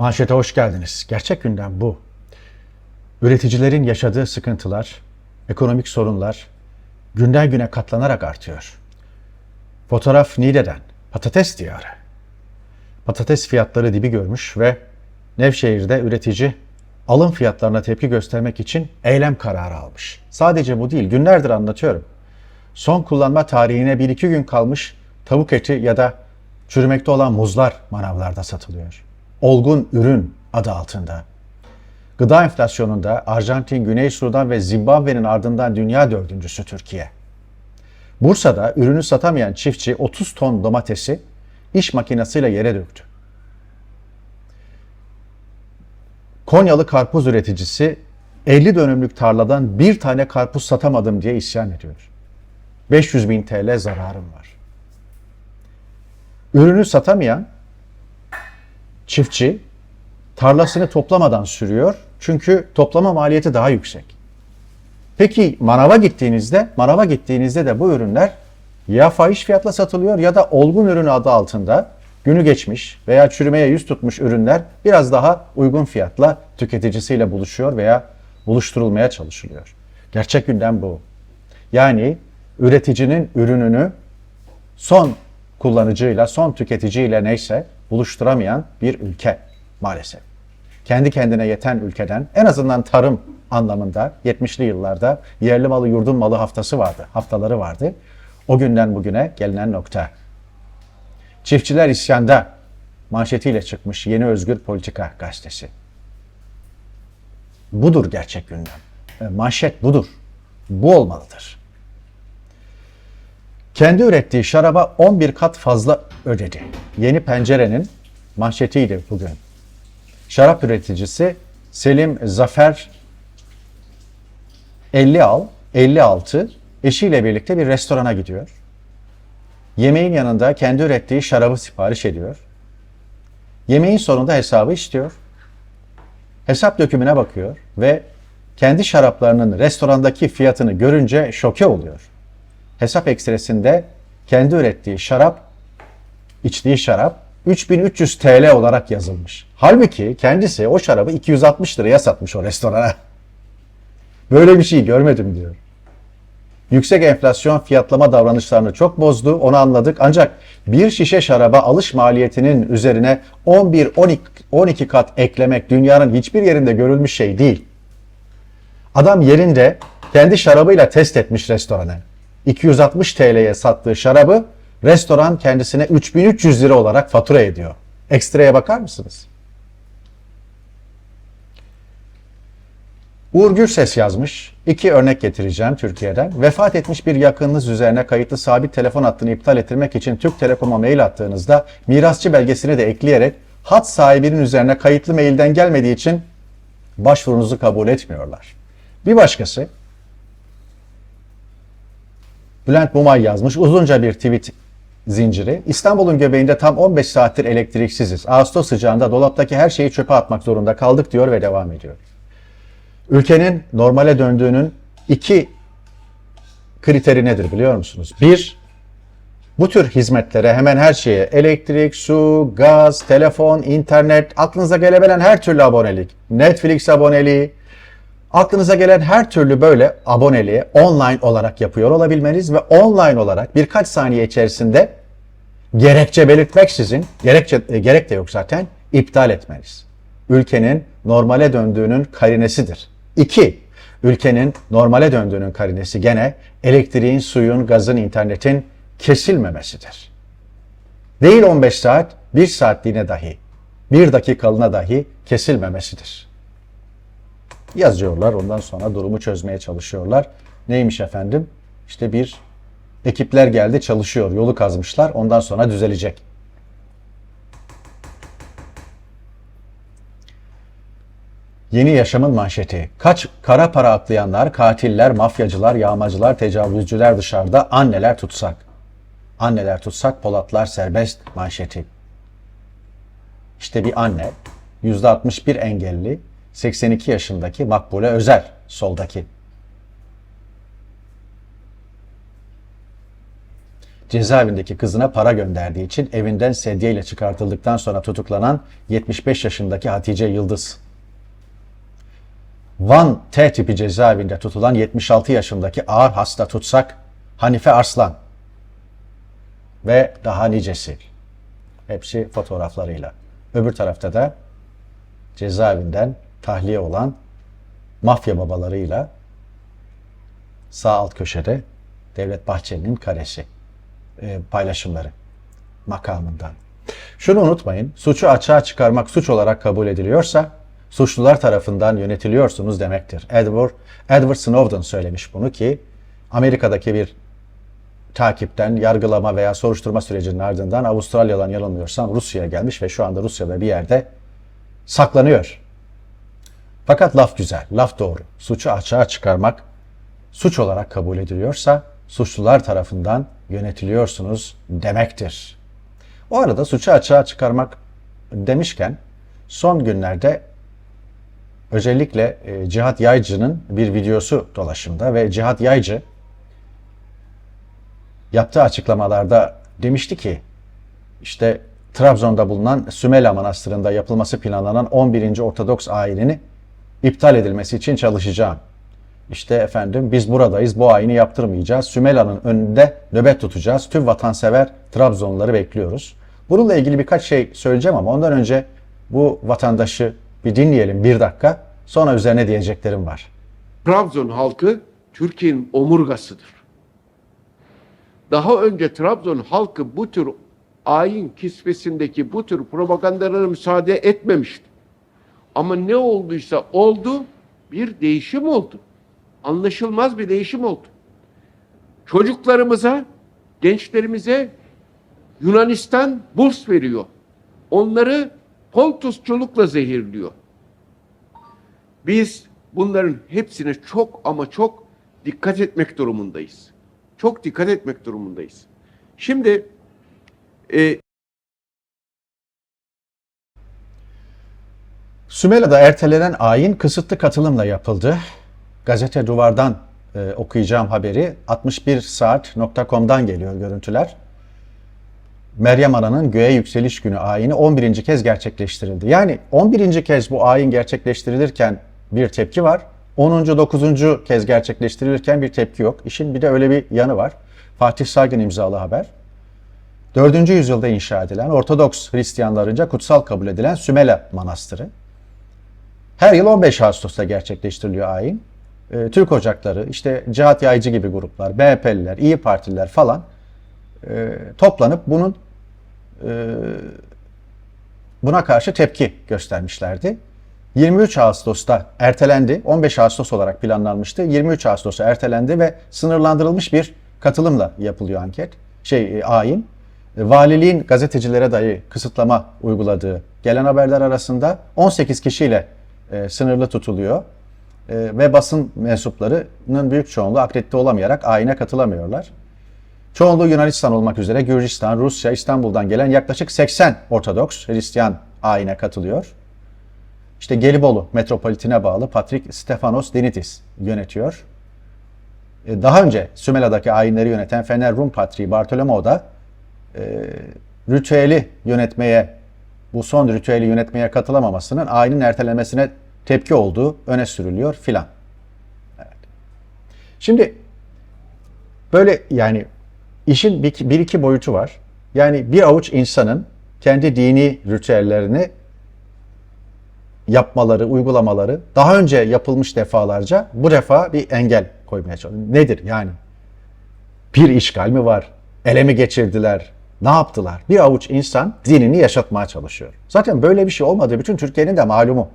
Manşete hoş geldiniz. Gerçek gündem bu. Üreticilerin yaşadığı sıkıntılar, ekonomik sorunlar günden güne katlanarak artıyor. Fotoğraf Niğde'den, patates diyarı. Patates fiyatları dibi görmüş ve Nevşehir'de üretici alım fiyatlarına tepki göstermek için eylem kararı almış. Sadece bu değil, günlerdir anlatıyorum. Son kullanma tarihine 1-2 gün kalmış tavuk eti ya da çürümekte olan muzlar manavlarda satılıyor. Olgun ürün adı altında. Gıda enflasyonunda Arjantin, Güney Sudan ve Zimbabwe'nin ardından dünya dördüncüsü Türkiye. Bursa'da ürünü satamayan çiftçi 30 ton domatesi iş makinesiyle yere döktü. Konyalı karpuz üreticisi 50 dönümlük tarladan bir tane karpuz satamadım diye isyan ediyor. 500 bin TL zararım var. Ürünü satamayan çiftçi tarlasını toplamadan sürüyor. Çünkü toplama maliyeti daha yüksek. Peki manava gittiğinizde, manava gittiğinizde de bu ürünler ya fahiş fiyatla satılıyor ya da olgun ürün adı altında günü geçmiş veya çürümeye yüz tutmuş ürünler biraz daha uygun fiyatla tüketicisiyle buluşuyor veya buluşturulmaya çalışılıyor. Gerçek gündem bu. Yani üreticinin ürününü son kullanıcıyla, son tüketiciyle neyse buluşturamayan bir ülke maalesef. Kendi kendine yeten ülkeden en azından tarım anlamında 70'li yıllarda yerli malı yurdun malı haftası vardı, haftaları vardı. O günden bugüne gelinen nokta. Çiftçiler isyanda manşetiyle çıkmış Yeni Özgür Politika gazetesi. Budur gerçek gündem. E, Manşet budur. Bu olmalıdır. Kendi ürettiği şaraba 11 kat fazla ödedi. Yeni Pencere'nin manşetiydi bugün. Şarap üreticisi Selim Zafer 50 al, 56 eşiyle birlikte bir restorana gidiyor. Yemeğin yanında kendi ürettiği şarabı sipariş ediyor. Yemeğin sonunda hesabı istiyor. Hesap dökümüne bakıyor ve kendi şaraplarının restorandaki fiyatını görünce şoke oluyor. Hesap ekstresinde kendi ürettiği şarap, içtiği şarap 3300 TL olarak yazılmış. Halbuki kendisi o şarabı 260 liraya satmış o restorana. Böyle bir şey görmedim diyor. Yüksek enflasyon fiyatlama davranışlarını çok bozdu, onu anladık. Ancak bir şişe şaraba alış maliyetinin üzerine 11-12 kat eklemek dünyanın hiçbir yerinde görülmüş şey değil. Adam yerinde kendi şarabıyla test etmiş restoranı. 260 TL'ye sattığı şarabı restoran kendisine 3300 lira olarak fatura ediyor. Ekstraya bakar mısınız? Uğur Gürses yazmış. İki örnek getireceğim Türkiye'den. Vefat etmiş bir yakınınız üzerine kayıtlı sabit telefon hattını iptal ettirmek için Türk Telekom'a mail attığınızda mirasçı belgesini de ekleyerek hat sahibinin üzerine kayıtlı mailden gelmediği için başvurunuzu kabul etmiyorlar. Bir başkası Bülent Mumay yazmış uzunca bir tweet zinciri. İstanbul'un göbeğinde tam 15 saattir elektriksiziz. Ağustos sıcağında dolaptaki her şeyi çöpe atmak zorunda kaldık diyor ve devam ediyor. Ülkenin normale döndüğünün iki kriteri nedir biliyor musunuz? Bir, bu tür hizmetlere hemen her şeye elektrik, su, gaz, telefon, internet, aklınıza gelebilen her türlü abonelik, Netflix aboneliği, aklınıza gelen her türlü böyle aboneliği online olarak yapıyor olabilmeniz ve online olarak birkaç saniye içerisinde gerekçe belirtmeksizin, gerekçe, e, gerek de yok zaten, iptal etmeniz. Ülkenin normale döndüğünün karinesidir. İki, ülkenin normale döndüğünün karinesi gene elektriğin, suyun, gazın, internetin kesilmemesidir. Değil 15 saat, 1 saatliğine dahi, 1 dakikalığına dahi kesilmemesidir. Yazıyorlar, ondan sonra durumu çözmeye çalışıyorlar. Neymiş efendim? İşte bir ekipler geldi çalışıyor, yolu kazmışlar, ondan sonra düzelecek. Yeni yaşamın manşeti. Kaç kara para aklayanlar, katiller, mafyacılar, yağmacılar, tecavüzcüler dışarıda, anneler tutsak. Anneler tutsak, Polatlar serbest manşeti. İşte bir anne, %61 engelli, 82 yaşındaki Makbule Özer, soldaki. cezaevindeki kızına para gönderdiği için evinden sedyeyle çıkartıldıktan sonra tutuklanan 75 yaşındaki Hatice Yıldız. Van T tipi cezaevinde tutulan 76 yaşındaki ağır hasta tutsak Hanife Arslan ve daha nicesi. Hepsi fotoğraflarıyla. Öbür tarafta da cezaevinden tahliye olan mafya babalarıyla sağ alt köşede Devlet Bahçeli'nin karesi e, paylaşımları makamından. Şunu unutmayın, suçu açığa çıkarmak suç olarak kabul ediliyorsa suçlular tarafından yönetiliyorsunuz demektir. Edward, Edward Snowden söylemiş bunu ki Amerika'daki bir takipten, yargılama veya soruşturma sürecinin ardından Avustralya'dan yanılmıyorsam Rusya'ya gelmiş ve şu anda Rusya'da bir yerde saklanıyor. Fakat laf güzel, laf doğru. Suçu açığa çıkarmak suç olarak kabul ediliyorsa suçlular tarafından yönetiliyorsunuz demektir. O arada suçu açığa çıkarmak demişken son günlerde özellikle e, Cihat Yaycı'nın bir videosu dolaşımda ve Cihat Yaycı yaptığı açıklamalarda demişti ki işte Trabzon'da bulunan Sümela Manastırı'nda yapılması planlanan 11. Ortodoks ayinini iptal edilmesi için çalışacağım. İşte efendim biz buradayız bu ayini yaptırmayacağız. Sümela'nın önünde nöbet tutacağız. Tüm vatansever Trabzonluları bekliyoruz. Bununla ilgili birkaç şey söyleyeceğim ama ondan önce bu vatandaşı bir dinleyelim bir dakika. Sonra üzerine diyeceklerim var. Trabzon halkı Türkiye'nin omurgasıdır. Daha önce Trabzon halkı bu tür ayin kisvesindeki bu tür propagandalara müsaade etmemişti. Ama ne olduysa oldu, bir değişim oldu. Anlaşılmaz bir değişim oldu. Çocuklarımıza, gençlerimize Yunanistan burs veriyor. Onları Pontusçulukla zehirliyor. Biz bunların hepsine çok ama çok dikkat etmek durumundayız. Çok dikkat etmek durumundayız. Şimdi e, Sümela'da ertelenen ayin kısıtlı katılımla yapıldı. Gazete Duvar'dan e, okuyacağım haberi 61saat.com'dan geliyor görüntüler. Meryem Ana'nın göğe yükseliş günü ayini 11. kez gerçekleştirildi. Yani 11. kez bu ayin gerçekleştirilirken bir tepki var. 10. 9. kez gerçekleştirilirken bir tepki yok. İşin bir de öyle bir yanı var. Fatih Saygın imzalı haber. 4. yüzyılda inşa edilen Ortodoks Hristiyanlarınca kutsal kabul edilen Sümela Manastırı. Her yıl 15 Ağustos'ta gerçekleştiriliyor ayin. Ee, Türk Ocakları, işte Cihat Yaycı gibi gruplar, MHP'liler, İyi Partililer falan e, toplanıp bunun e, buna karşı tepki göstermişlerdi. 23 Ağustos'ta ertelendi. 15 Ağustos olarak planlanmıştı. 23 Ağustos'a ertelendi ve sınırlandırılmış bir katılımla yapılıyor anket. Şey e, ayin. E, Valiliğin gazetecilere dahi kısıtlama uyguladığı gelen haberler arasında 18 kişiyle e, sınırlı tutuluyor. E, ve basın mensuplarının büyük çoğunluğu akredite olamayarak ayine katılamıyorlar. Çoğunluğu Yunanistan olmak üzere Gürcistan, Rusya, İstanbul'dan gelen yaklaşık 80 Ortodoks Hristiyan ayine katılıyor. İşte Gelibolu metropolitine bağlı Patrik Stefanos Denitis yönetiyor. E, Daha önce Sümela'daki ayinleri yöneten Fener Rum Patriği Bartolomeo da e, ritüeli yönetmeye, bu son ritüeli yönetmeye katılamamasının ayinin ertelenmesine tepki olduğu öne sürülüyor filan. Evet. Şimdi böyle yani işin bir, bir iki boyutu var. Yani bir avuç insanın kendi dini ritüellerini yapmaları, uygulamaları daha önce yapılmış defalarca bu defa bir engel koymaya çalışıyor. Nedir yani? Bir işgal mi var? Ele mi geçirdiler? Ne yaptılar? Bir avuç insan dinini yaşatmaya çalışıyor. Zaten böyle bir şey olmadı. Bütün Türkiye'nin de malumu.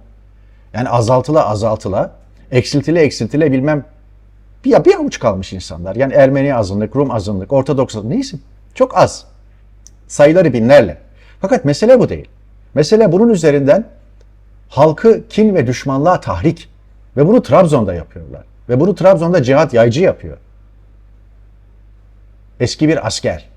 Yani azaltıla azaltıla, eksiltile eksiltile bilmem bir, bir avuç kalmış insanlar. Yani Ermeni azınlık, Rum azınlık, Ortodoks azınlık neyse çok az. Sayıları binlerle. Fakat mesele bu değil. Mesele bunun üzerinden halkı kin ve düşmanlığa tahrik. Ve bunu Trabzon'da yapıyorlar. Ve bunu Trabzon'da Cihat Yaycı yapıyor. Eski bir asker.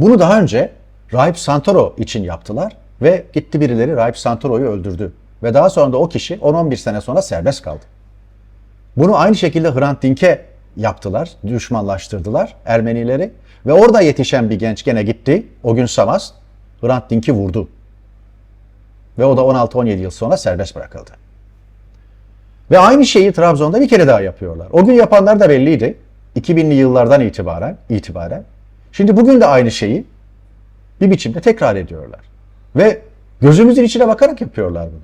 Bunu daha önce Rahip Santoro için yaptılar ve gitti birileri Rahip Santoro'yu öldürdü. Ve daha sonra da o kişi 10-11 sene sonra serbest kaldı. Bunu aynı şekilde Hrant Dink'e yaptılar, düşmanlaştırdılar Ermenileri. Ve orada yetişen bir genç gene gitti. O gün Samaz Hrant Dink'i vurdu. Ve o da 16-17 yıl sonra serbest bırakıldı. Ve aynı şeyi Trabzon'da bir kere daha yapıyorlar. O gün yapanlar da belliydi. 2000'li yıllardan itibaren itibaren. Şimdi bugün de aynı şeyi bir biçimde tekrar ediyorlar. Ve gözümüzün içine bakarak yapıyorlar bunu.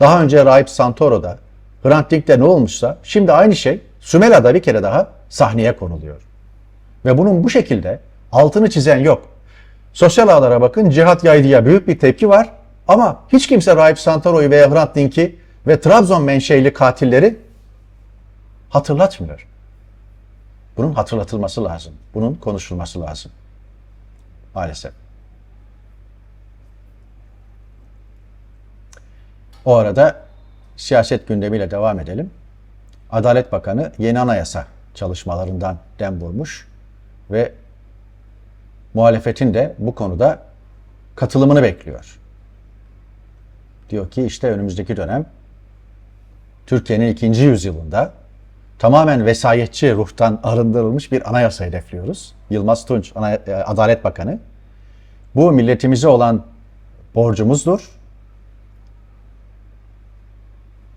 Daha önce Rahip Santoro'da, Hrant Dink'te ne olmuşsa şimdi aynı şey Sümela'da bir kere daha sahneye konuluyor. Ve bunun bu şekilde altını çizen yok. Sosyal ağlara bakın cihat yaydıya büyük bir tepki var ama hiç kimse Rahip Santoro'yu veya Hrant Dink'i ve Trabzon menşeili katilleri hatırlatmıyor. Bunun hatırlatılması lazım. Bunun konuşulması lazım. Maalesef. O arada siyaset gündemiyle devam edelim. Adalet Bakanı yeni anayasa çalışmalarından dem vurmuş ve muhalefetin de bu konuda katılımını bekliyor. Diyor ki işte önümüzdeki dönem Türkiye'nin ikinci yüzyılında tamamen vesayetçi ruhtan arındırılmış bir anayasa hedefliyoruz. Yılmaz Tunç, e, Adalet Bakanı. Bu milletimize olan borcumuzdur.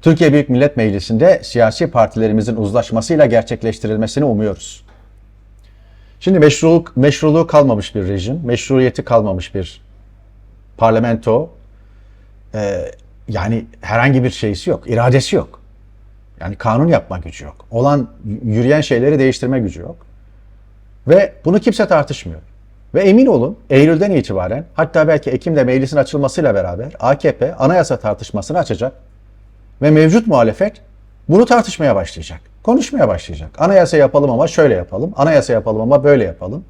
Türkiye Büyük Millet Meclisi'nde siyasi partilerimizin uzlaşmasıyla gerçekleştirilmesini umuyoruz. Şimdi meşruluk, meşruluğu kalmamış bir rejim, meşruiyeti kalmamış bir parlamento, e, yani herhangi bir şeysi yok, iradesi yok. Yani kanun yapma gücü yok. Olan yürüyen şeyleri değiştirme gücü yok. Ve bunu kimse tartışmıyor. Ve emin olun Eylül'den itibaren hatta belki Ekim'de meclisin açılmasıyla beraber AKP anayasa tartışmasını açacak. Ve mevcut muhalefet bunu tartışmaya başlayacak. Konuşmaya başlayacak. Anayasa yapalım ama şöyle yapalım. Anayasa yapalım ama böyle yapalım.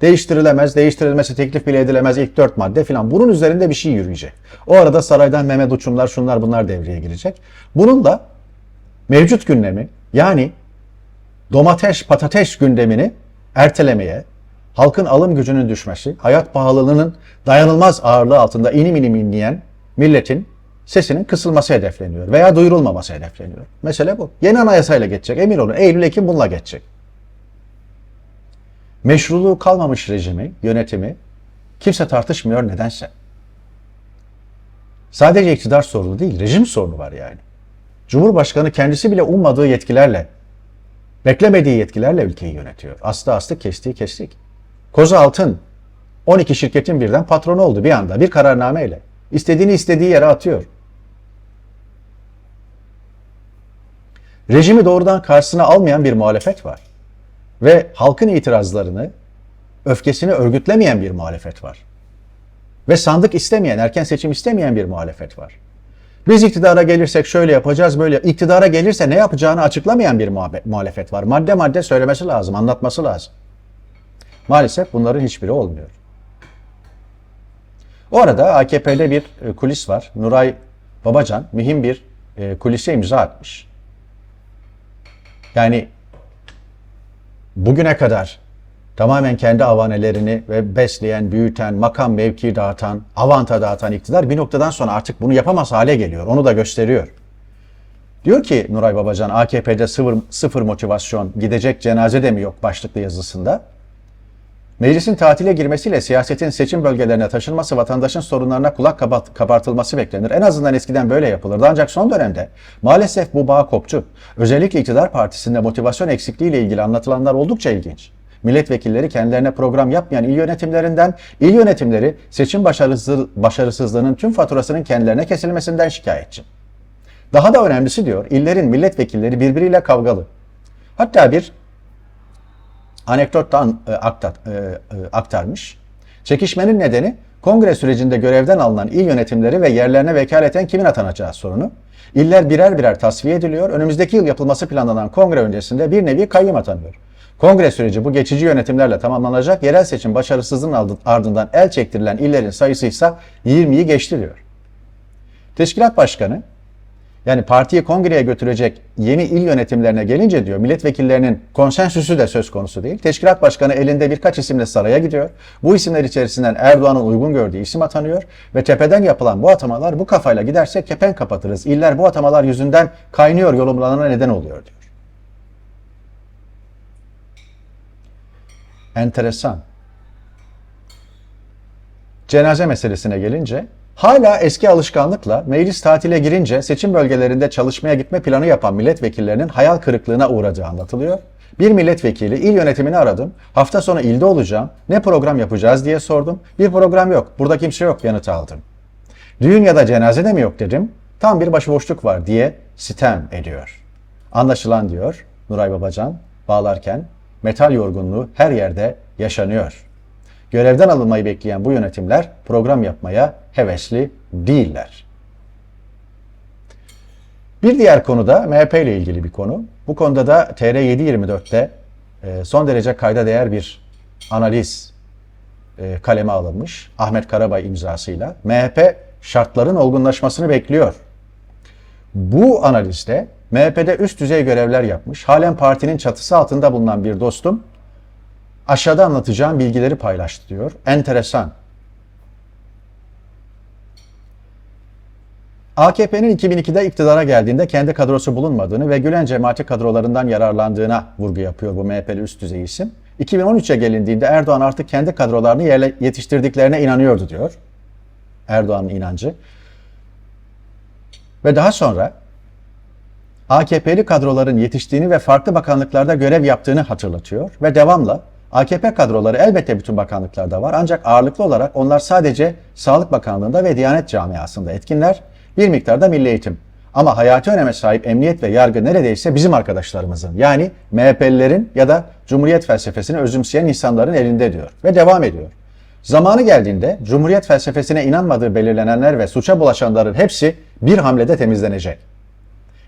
Değiştirilemez, değiştirilmesi teklif bile edilemez ilk dört madde filan. Bunun üzerinde bir şey yürüyecek. O arada saraydan Mehmet Uçumlar şunlar bunlar devreye girecek. Bunun da mevcut gündemi yani domates patates gündemini ertelemeye, halkın alım gücünün düşmesi, hayat pahalılığının dayanılmaz ağırlığı altında inim inim inleyen milletin sesinin kısılması hedefleniyor veya duyurulmaması hedefleniyor. Mesele bu. Yeni anayasayla geçecek. Emin olun Eylül Ekim bununla geçecek. Meşruluğu kalmamış rejimi, yönetimi kimse tartışmıyor nedense. Sadece iktidar sorunu değil, rejim sorunu var yani. Cumhurbaşkanı kendisi bile ummadığı yetkilerle, beklemediği yetkilerle ülkeyi yönetiyor. Aslı aslı kestiği kestik. Koza Altın 12 şirketin birden patronu oldu bir anda bir kararnameyle. İstediğini istediği yere atıyor. Rejimi doğrudan karşısına almayan bir muhalefet var. Ve halkın itirazlarını, öfkesini örgütlemeyen bir muhalefet var. Ve sandık istemeyen, erken seçim istemeyen bir muhalefet var. Biz iktidara gelirsek şöyle yapacağız böyle. İktidara gelirse ne yapacağını açıklamayan bir muhalefet var. Madde madde söylemesi lazım, anlatması lazım. Maalesef bunların hiçbiri olmuyor. O arada AKP'de bir e, kulis var. Nuray Babacan mühim bir e, kulise imza atmış. Yani bugüne kadar tamamen kendi avanelerini ve besleyen, büyüten, makam mevki dağıtan, avanta dağıtan iktidar bir noktadan sonra artık bunu yapamaz hale geliyor. Onu da gösteriyor. Diyor ki Nuray Babacan AKP'de sıfır, sıfır motivasyon gidecek cenaze de mi yok başlıklı yazısında. Meclisin tatile girmesiyle siyasetin seçim bölgelerine taşınması vatandaşın sorunlarına kulak kabartılması beklenir. En azından eskiden böyle yapılırdı. Ancak son dönemde maalesef bu bağ koptu. Özellikle iktidar partisinde motivasyon eksikliği ile ilgili anlatılanlar oldukça ilginç. Milletvekilleri kendilerine program yapmayan il yönetimlerinden, il yönetimleri seçim başarısız, başarısızlığının tüm faturasının kendilerine kesilmesinden şikayetçi. Daha da önemlisi diyor, illerin milletvekilleri birbiriyle kavgalı. Hatta bir anekdottan e, aktar, e, e, aktarmış. Çekişmenin nedeni kongre sürecinde görevden alınan il yönetimleri ve yerlerine vekaleten kimin atanacağı sorunu. İller birer birer tasfiye ediliyor. Önümüzdeki yıl yapılması planlanan kongre öncesinde bir nevi kayyum atanıyor. Kongre süreci bu geçici yönetimlerle tamamlanacak. Yerel seçim başarısızlığın ardından el çektirilen illerin sayısı ise 20'yi geçti diyor. Teşkilat Başkanı yani partiyi kongreye götürecek yeni il yönetimlerine gelince diyor milletvekillerinin konsensüsü de söz konusu değil. Teşkilat başkanı elinde birkaç isimle saraya gidiyor. Bu isimler içerisinden Erdoğan'ın uygun gördüğü isim atanıyor ve tepeden yapılan bu atamalar bu kafayla giderse kepen kapatırız. İller bu atamalar yüzünden kaynıyor yorumlarına neden oluyor diyor. Enteresan. Cenaze meselesine gelince hala eski alışkanlıkla meclis tatile girince seçim bölgelerinde çalışmaya gitme planı yapan milletvekillerinin hayal kırıklığına uğradığı anlatılıyor. Bir milletvekili il yönetimini aradım. Hafta sonu ilde olacağım. Ne program yapacağız diye sordum. Bir program yok. Burada kimse yok yanıtı aldım. Düğün ya da cenaze de mi yok dedim. Tam bir başıboşluk var diye sitem ediyor. Anlaşılan diyor Nuray Babacan bağlarken metal yorgunluğu her yerde yaşanıyor. Görevden alınmayı bekleyen bu yönetimler program yapmaya hevesli değiller. Bir diğer konu da MHP ile ilgili bir konu. Bu konuda da TR724'te e, son derece kayda değer bir analiz e, kaleme alınmış. Ahmet Karabay imzasıyla. MHP şartların olgunlaşmasını bekliyor. Bu analizde MHP'de üst düzey görevler yapmış, halen partinin çatısı altında bulunan bir dostum aşağıda anlatacağım bilgileri paylaştı diyor. Enteresan. AKP'nin 2002'de iktidara geldiğinde kendi kadrosu bulunmadığını ve Gülen cemaati kadrolarından yararlandığına vurgu yapıyor bu MHP'li üst düzey isim. 2013'e gelindiğinde Erdoğan artık kendi kadrolarını yerle yetiştirdiklerine inanıyordu diyor. Erdoğan'ın inancı. Ve daha sonra AKP'li kadroların yetiştiğini ve farklı bakanlıklarda görev yaptığını hatırlatıyor ve devamla AKP kadroları elbette bütün bakanlıklarda var ancak ağırlıklı olarak onlar sadece Sağlık Bakanlığı'nda ve Diyanet Camiası'nda etkinler, bir miktarda milli eğitim. Ama hayati öneme sahip emniyet ve yargı neredeyse bizim arkadaşlarımızın yani MHP'lilerin ya da Cumhuriyet felsefesini özümseyen insanların elinde diyor ve devam ediyor. Zamanı geldiğinde Cumhuriyet felsefesine inanmadığı belirlenenler ve suça bulaşanların hepsi bir hamlede temizlenecek.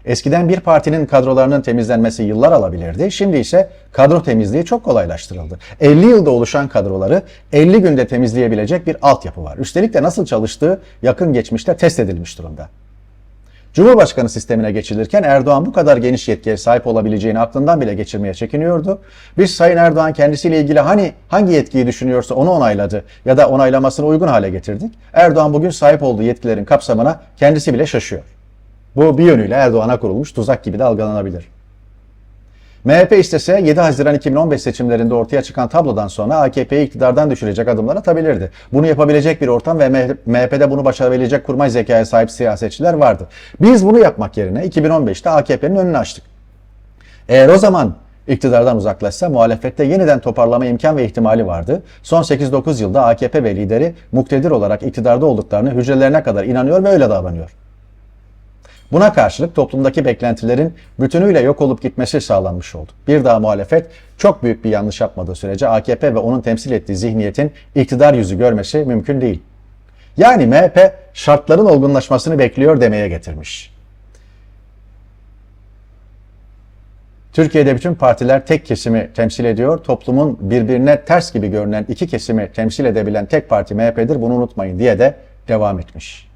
Eskiden bir partinin kadrolarının temizlenmesi yıllar alabilirdi. Şimdi ise kadro temizliği çok kolaylaştırıldı. 50 yılda oluşan kadroları 50 günde temizleyebilecek bir altyapı var. Üstelik de nasıl çalıştığı yakın geçmişte test edilmiş durumda. Cumhurbaşkanı sistemine geçilirken Erdoğan bu kadar geniş yetkiye sahip olabileceğini aklından bile geçirmeye çekiniyordu. Biz Sayın Erdoğan kendisiyle ilgili hani hangi yetkiyi düşünüyorsa onu onayladı ya da onaylamasını uygun hale getirdik. Erdoğan bugün sahip olduğu yetkilerin kapsamına kendisi bile şaşıyor. Bu bir yönüyle Erdoğan'a kurulmuş tuzak gibi de algılanabilir. MHP istese 7 Haziran 2015 seçimlerinde ortaya çıkan tablodan sonra AKP'yi iktidardan düşürecek adımlar atabilirdi. Bunu yapabilecek bir ortam ve MHP'de bunu başarabilecek kurmay zekaya sahip siyasetçiler vardı. Biz bunu yapmak yerine 2015'te AKP'nin önünü açtık. Eğer o zaman iktidardan uzaklaşsa muhalefette yeniden toparlama imkan ve ihtimali vardı. Son 8-9 yılda AKP ve lideri muktedir olarak iktidarda olduklarını hücrelerine kadar inanıyor ve öyle davranıyor. Buna karşılık toplumdaki beklentilerin bütünüyle yok olup gitmesi sağlanmış oldu. Bir daha muhalefet çok büyük bir yanlış yapmadığı sürece AKP ve onun temsil ettiği zihniyetin iktidar yüzü görmesi mümkün değil. Yani MHP şartların olgunlaşmasını bekliyor demeye getirmiş. Türkiye'de bütün partiler tek kesimi temsil ediyor. Toplumun birbirine ters gibi görünen iki kesimi temsil edebilen tek parti MHP'dir. Bunu unutmayın diye de devam etmiş.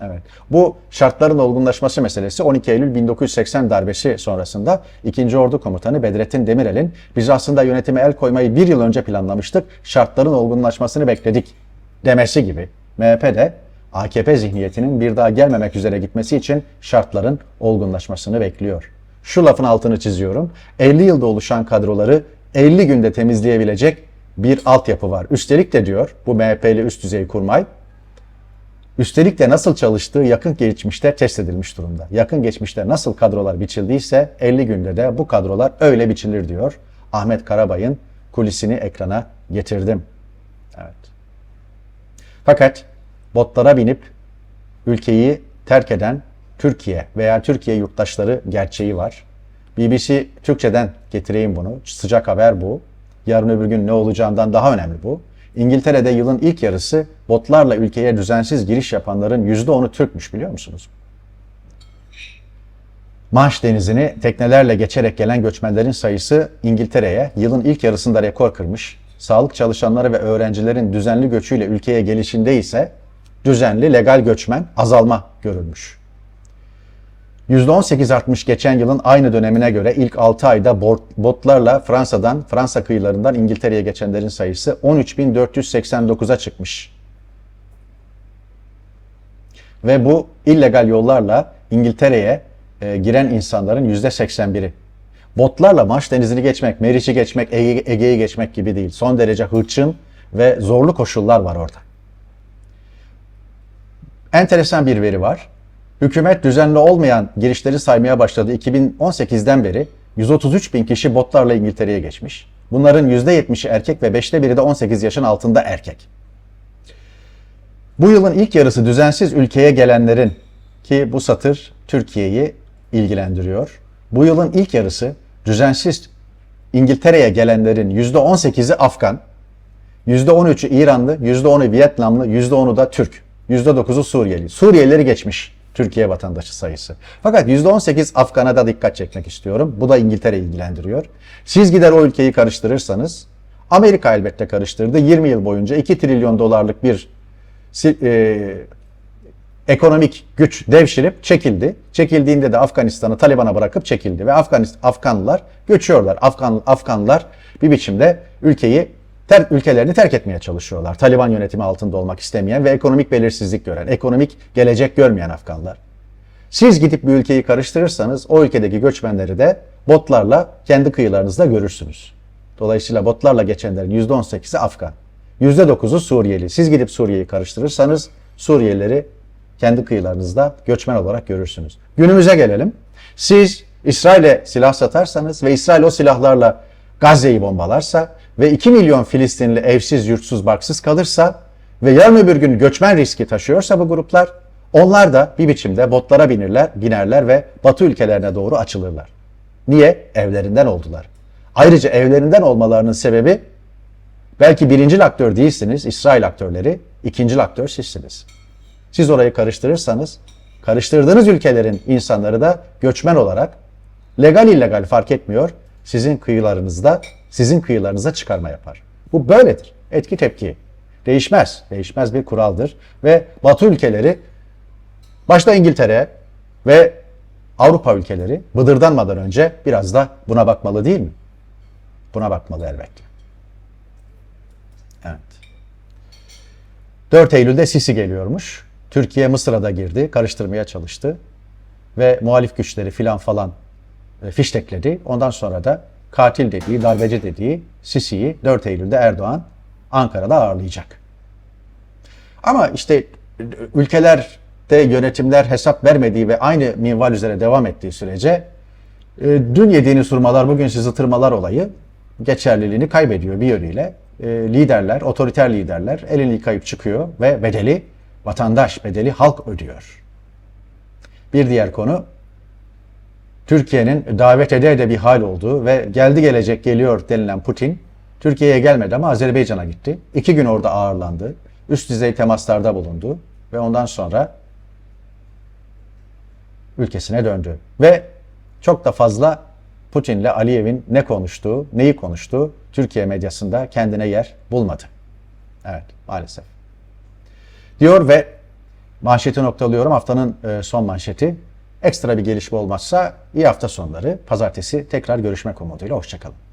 Evet. Bu şartların olgunlaşması meselesi 12 Eylül 1980 darbesi sonrasında 2. Ordu Komutanı Bedrettin Demirel'in biz aslında yönetime el koymayı bir yıl önce planlamıştık, şartların olgunlaşmasını bekledik demesi gibi MHP de AKP zihniyetinin bir daha gelmemek üzere gitmesi için şartların olgunlaşmasını bekliyor. Şu lafın altını çiziyorum. 50 yılda oluşan kadroları 50 günde temizleyebilecek bir altyapı var. Üstelik de diyor bu MHP'li üst düzey kurmay Üstelik de nasıl çalıştığı yakın geçmişte test edilmiş durumda. Yakın geçmişte nasıl kadrolar biçildiyse 50 günde de bu kadrolar öyle biçilir diyor. Ahmet Karabay'ın kulisini ekrana getirdim. Evet. Fakat botlara binip ülkeyi terk eden Türkiye veya Türkiye yurttaşları gerçeği var. BBC Türkçeden getireyim bunu. Sıcak haber bu. Yarın öbür gün ne olacağından daha önemli bu. İngiltere'de yılın ilk yarısı botlarla ülkeye düzensiz giriş yapanların %10'u Türkmüş biliyor musunuz? Manş denizini teknelerle geçerek gelen göçmenlerin sayısı İngiltere'ye yılın ilk yarısında rekor kırmış. Sağlık çalışanları ve öğrencilerin düzenli göçüyle ülkeye gelişinde ise düzenli legal göçmen azalma görülmüş. %18 artmış geçen yılın aynı dönemine göre ilk 6 ayda botlarla Fransa'dan, Fransa kıyılarından İngiltere'ye geçenlerin sayısı 13.489'a çıkmış. Ve bu illegal yollarla İngiltere'ye e, giren insanların %81'i. Botlarla Manş Denizi'ni geçmek, Meriç'i geçmek, Ege- Ege'yi geçmek gibi değil. Son derece hırçın ve zorlu koşullar var orada. Enteresan bir veri var. Hükümet düzenli olmayan girişleri saymaya başladı. 2018'den beri 133 bin kişi botlarla İngiltere'ye geçmiş. Bunların %70'i erkek ve 5'te biri de 18 yaşın altında erkek. Bu yılın ilk yarısı düzensiz ülkeye gelenlerin ki bu satır Türkiye'yi ilgilendiriyor. Bu yılın ilk yarısı düzensiz İngiltere'ye gelenlerin %18'i Afgan, %13'ü İranlı, %10'u Vietnamlı, %10'u da Türk, %9'u Suriyeli. Suriyelileri geçmiş Türkiye vatandaşı sayısı. Fakat %18 Afgan'a da dikkat çekmek istiyorum. Bu da İngiltere'yi ilgilendiriyor. Siz gider o ülkeyi karıştırırsanız, Amerika elbette karıştırdı. 20 yıl boyunca 2 trilyon dolarlık bir e, ekonomik güç devşirip çekildi. Çekildiğinde de Afganistan'ı Taliban'a bırakıp çekildi ve Afganist Afganlılar göçüyorlar. Afgan Afganlılar bir biçimde ülkeyi ter, ülkelerini terk etmeye çalışıyorlar. Taliban yönetimi altında olmak istemeyen ve ekonomik belirsizlik gören, ekonomik gelecek görmeyen Afganlar. Siz gidip bir ülkeyi karıştırırsanız o ülkedeki göçmenleri de botlarla kendi kıyılarınızda görürsünüz. Dolayısıyla botlarla geçenlerin %18'i Afgan. %9'u Suriyeli. Siz gidip Suriye'yi karıştırırsanız Suriyelileri kendi kıyılarınızda göçmen olarak görürsünüz. Günümüze gelelim. Siz İsrail'e silah satarsanız ve İsrail o silahlarla Gazze'yi bombalarsa ve 2 milyon Filistinli evsiz, yurtsuz, barksız kalırsa ve yarın öbür gün göçmen riski taşıyorsa bu gruplar onlar da bir biçimde botlara binirler, binerler ve Batı ülkelerine doğru açılırlar. Niye? Evlerinden oldular. Ayrıca evlerinden olmalarının sebebi belki birinci aktör değilsiniz, İsrail aktörleri, ikinci aktör sizsiniz. Siz orayı karıştırırsanız, karıştırdığınız ülkelerin insanları da göçmen olarak legal illegal fark etmiyor, sizin kıyılarınızda, sizin kıyılarınıza çıkarma yapar. Bu böyledir. Etki tepki. Değişmez. Değişmez bir kuraldır. Ve Batı ülkeleri, başta İngiltere ve Avrupa ülkeleri bıdırdanmadan önce biraz da buna bakmalı değil mi? Buna bakmalı elbette. Evet. 4 Eylül'de Sisi geliyormuş. Türkiye Mısır'a da girdi, karıştırmaya çalıştı. Ve muhalif güçleri filan falan e, fiştekledi. Ondan sonra da katil dediği, darbeci dediği Sisi'yi 4 Eylül'de Erdoğan Ankara'da ağırlayacak. Ama işte e, ülkelerde yönetimler hesap vermediği ve aynı minval üzere devam ettiği sürece e, dün yediğiniz hurmalar bugün sizi tırmalar olayı geçerliliğini kaybediyor bir yönüyle. E, liderler, otoriter liderler elini yıkayıp çıkıyor ve bedeli vatandaş, bedeli halk ödüyor. Bir diğer konu Türkiye'nin davet ede ede bir hal olduğu ve geldi gelecek geliyor denilen Putin Türkiye'ye gelmedi ama Azerbaycan'a gitti. İki gün orada ağırlandı. Üst düzey temaslarda bulundu ve ondan sonra ülkesine döndü. Ve çok da fazla Putin'le Aliyev'in ne konuştuğu, neyi konuştuğu Türkiye medyasında kendine yer bulmadı. Evet, maalesef. Diyor ve manşeti noktalıyorum. Haftanın e, son manşeti. Ekstra bir gelişme olmazsa iyi hafta sonları. Pazartesi tekrar görüşmek umuduyla. Hoşçakalın.